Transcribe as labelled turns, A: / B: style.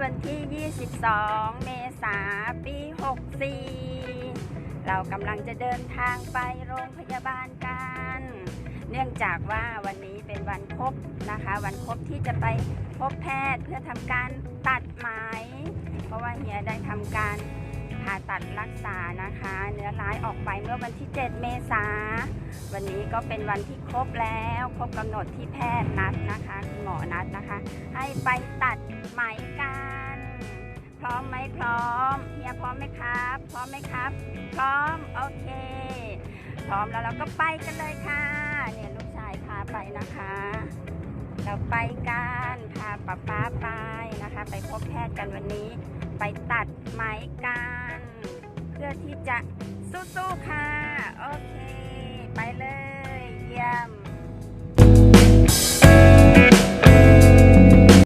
A: 12เมษาปี 64 เรากำลังจะเดินทางไปโรงพยาบาลกัน เนื่องจากว่าวันนี้เป็นวันครบนะคะ วันครบที่จะไปพบแพทย์เพื่อทำการตัดไหม เพราะว่าเฮียได้ทำการผ่าตัดรักษานะคะ เนื้อร้ายออกไปเมื่อวันที่ 7 เมษา วันนี้ก็เป็นวันที่ครบแล้ว ครบกำหนดที่แพทย์นัดนะคะ คุณหมอนัดนะคะ ให้ไปตัดไหมกัน พร้อมไหมพร้อมเฮียพร้อมไหมครับ พร้อมไหมครับ พร้อมโอเค พร้อมแล้วเราก็ไปกันเลยค่ะเนี่ยลูกชายพาไปนะคะ เราไปกันพาป๊าป๊าไปนะคะ ไปพบแพทย์กันวันนี้ ไปตัดไหมกัน เพื่อที่จะสู้ๆค่ะโอเค